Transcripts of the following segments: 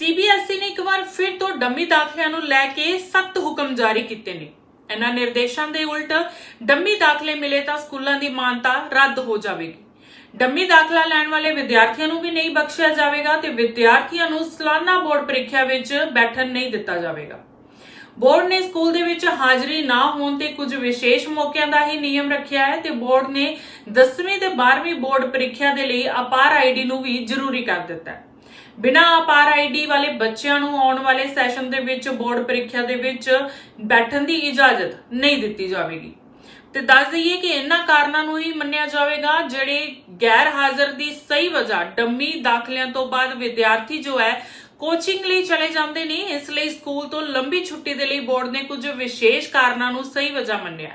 CBSE ਨੇ ਇੱਕ ਵਾਰ ਫਿਰ ਤੋਂ ਡੰਮੀ ਦਾਖਲਿਆਂ ਨੂੰ ਲੈ ਕੇ ਸਖਤ ਹੁਕਮ ਜਾਰੀ ਕੀਤੇ ਨੇ। ਇਹਨਾਂ ਨਿਰਦੇਸ਼ਾਂ ਦੇ ਉਲਟ ਡੰਮੀ ਦਾਖਲੇ ਮਿਲੇ ਤਾਂ ਸਕੂਲਾਂ ਦੀ ਮਾਨਤਾ ਰੱਦ ਹੋ ਜਾਵੇਗੀ। ਡੰਮੀ ਦਾਖਲਾ ਲੈਣ ਵਾਲੇ ਵਿਦਿਆਰਥੀਆਂ ਨੂੰ ਵੀ ਨਹੀਂ ਬਖਸ਼ਿਆ ਜਾਵੇਗਾ ਤੇ ਵਿਦਿਆਰਥੀਆਂ ਨੂੰ ਸਾਲਾਨਾ ਬੋਰਡ ਪ੍ਰੀਖਿਆ ਵਿੱਚ ਬੈਠਣ ਨਹੀਂ ਦਿੱਤਾ ਜਾਵੇਗਾ। ਬੋਰਡ ਨੇ ਸਕੂਲ ਦੇ ਵਿੱਚ ਹਾਜ਼ਰੀ ਨਾ ਹੋਣ ਤੇ ਕੁਝ ਵਿਸ਼ੇਸ਼ ਮੌਕਿਆਂ ਦਾ ਹੀ ਨਿਯਮ ਰੱਖਿਆ ਹੈ ਤੇ ਬੋਰਡ ਨੇ 10ਵੀਂ ਤੇ 12ਵੀਂ ਬੋਰਡ ਪ੍ਰੀਖਿਆ ਦੇ ਲਈ ਅਪਾਰ ਆਈਡੀ ਨੂੰ ਵੀ ਜ਼ਰੂਰੀ ਕਰ ਦਿੱਤਾ ਹੈ। ਬਿਨਾਂ ਅਪਾਰ ਆਈਡੀ ਵਾਲੇ ਬੱਚਿਆਂ ਨੂੰ ਆਉਣ ਵਾਲੇ ਸੈਸ਼ਨ ਦੇ ਵਿੱਚ ਬੋਰਡ ਪ੍ਰੀਖਿਆ ਦੇ ਵਿੱਚ ਬੈਠਣ ਦੀ ਇਜਾਜ਼ਤ ਨਹੀਂ ਦਿੱਤੀ ਜਾਵੇਗੀ। ਤੇ ਦੱਸ ਦਈਏ ਕਿ ਇਹਨਾਂ ਕਾਰਨਾਂ ਨੂੰ ਹੀ ਮੰਨਿਆ ਜਾਵੇਗਾ, ਜਿਹੜੇ ਗੈਰ ਹਾਜ਼ਰ ਦੀ ਸਹੀ ਵਜ੍ਹਾ ਡੰਮੀ ਦਾਖਲਿਆਂ ਤੋਂ ਬਾਅਦ ਵਿਦਿਆਰਥੀ ਜੋ ਹੈ ਕੋਚਿੰਗ ਲਈ ਚਲੇ ਜਾਂਦੇ ਨੇ, ਇਸ ਲਈ ਸਕੂਲ ਤੋਂ ਲੰਬੀ ਛੁੱਟੀ ਦੇ ਲਈ ਬੋਰਡ ਨੇ ਕੁਝ ਵਿਸ਼ੇਸ਼ ਕਾਰਨਾਂ ਨੂੰ ਸਹੀ ਵਜ੍ਹਾ ਮੰਨਿਆ।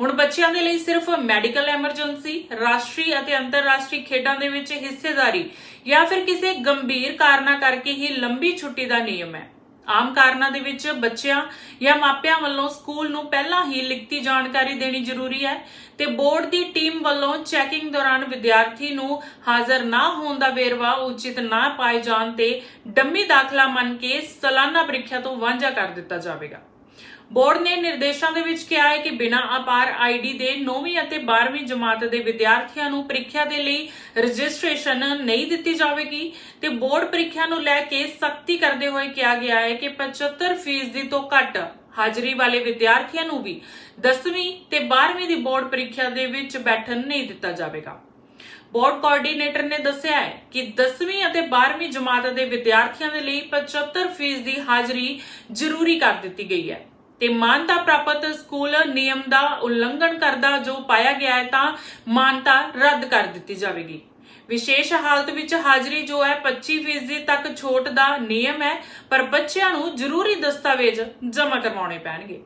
ਹੁਣ ਬੱਚਿਆਂ ਦੇ ਲਈ ਸਿਰਫ ਮੈਡੀਕਲ ਐਮਰਜੈਂਸੀ ਰਾਸ਼ਟਰੀ ਅਤੇ ਅੰਤਰਰਾਸ਼ਟਰੀ ਖੇਡਾਂ ਦੇ ਵਿੱਚ ਹਿੱਸੇਦਾਰੀ ਜਾਂ ਫਿਰ ਕਿਸੇ ਗੰਭੀਰ ਕਾਰਨਾਂ ਕਰਕੇ ਹੀ ਲੰਬੀ ਛੁੱਟੀ ਦਾ ਨਿਯਮ ਹੈ। ਆਮ ਕਾਰਨਾਂ ਦੇ ਵਿੱਚ ਬੱਚਿਆਂ ਜਾਂ ਮਾਪਿਆਂ ਵੱਲੋਂ ਸਕੂਲ ਨੂੰ ਪਹਿਲਾਂ ਹੀ ਲਿਖਤੀ ਜਾਣਕਾਰੀ ਦੇਣੀ ਜ਼ਰੂਰੀ ਹੈ ਤੇ ਬੋਰਡ ਦੀ ਟੀਮ ਵੱਲੋਂ ਚੈਕਿੰਗ ਦੌਰਾਨ ਵਿਦਿਆਰਥੀ ਨੂੰ ਹਾਜ਼ਰ ਨਾ ਹੋਣ ਦਾ ਵੇਰਵਾ ਉਚਿਤ ਨਾ ਪਾਏ ਜਾਣ ਤੇ ਡੰਮੀ ਦਾਖਲਾ ਮੰਨ ਕੇ ਸਾਲਾਨਾ ਪ੍ਰੀਖਿਆ ਤੋਂ ਵਾਂਝਾ ਕਰ ਦਿੱਤਾ ਜਾਵੇਗਾ। ਬੋਰਡ ਨੇ ਨਿਰਦੇਸ਼ਾਂ ਦੇ ਵਿੱਚ ਕਿਹਾ ਹੈ ਕਿ ਬਿਨਾਂ ਅਪਾਰ ਆਈਡੀ ਦੇ 9ਵੀਂ ਅਤੇ 12ਵੀਂ ਜਮਾਤ ਦੇ ਵਿਦਿਆਰਥੀਆਂ ਨੂੰ ਪ੍ਰੀਖਿਆ ਦੇ ਲਈ ਰਜਿਸਟ੍ਰੇਸ਼ਨ ਨਹੀਂ ਦਿੱਤੀ ਜਾਵੇਗੀ ਤੇ ਬੋਰਡ ਪ੍ਰੀਖਿਆ ਨੂੰ ਲੈ ਕੇ ਸਖਤੀ ਕਰਦੇ ਹੋਏ ਕਿਹਾ ਗਿਆ ਹੈ ਕਿ 75% ਤੋਂ ਘੱਟ ਹਾਜ਼ਰੀ ਵਾਲੇ ਵਿਦਿਆਰਥੀਆਂ ਨੂੰ ਵੀ 10ਵੀਂ ਤੇ 12ਵੀਂ ਦੀ ਬੋਰਡ ਪ੍ਰੀਖਿਆ ਦੇ ਵਿੱਚ ਬੈਠਣ ਨਹੀਂ ਦਿੱਤਾ ਜਾਵੇਗਾ। ਬੋਰਡ ਕੋਆਰਡੀਨੇਟਰ ਨੇ ਦੱਸਿਆ ਹੈ ਕਿ 10ਵੀਂ ਅਤੇ 12ਵੀਂ ਜਮਾਤ ਦੇ ਵਿਦਿਆਰਥੀਆਂ ਦੇ ਲਈ 75% ਦੀ ਹਾਜ਼ਰੀ ਜ਼ਰੂਰੀ ਕਰ ਦਿੱਤੀ ਗਈ ਹੈ। ਤੇ ਮਾਨਤਾ ਪ੍ਰਾਪਤ ਸਕੂਲ ਨਿਯਮ ਦਾ ਉਲੰਘਣ ਕਰਦਾ ਜੋ ਪਾਇਆ ਗਿਆ ਹੈ ਤਾਂ ਮਾਨਤਾ ਰੱਦ ਕਰ ਦਿੱਤੀ ਜਾਵੇਗੀ। ਵਿਸ਼ੇਸ਼ ਹਾਲਤ ਵਿੱਚ ਹਾਜ਼ਰੀ ਜੋ ਹੈ 25% ਤੱਕ ਛੋਟ ਦਾ ਨਿਯਮ ਹੈ, ਪਰ ਬੱਚਿਆਂ ਨੂੰ ਜ਼ਰੂਰੀ ਦਸਤਾਵੇਜ਼ ਜਮ੍ਹਾਂ ਕਰਵਾਉਣੇ ਪੈਣਗੇ।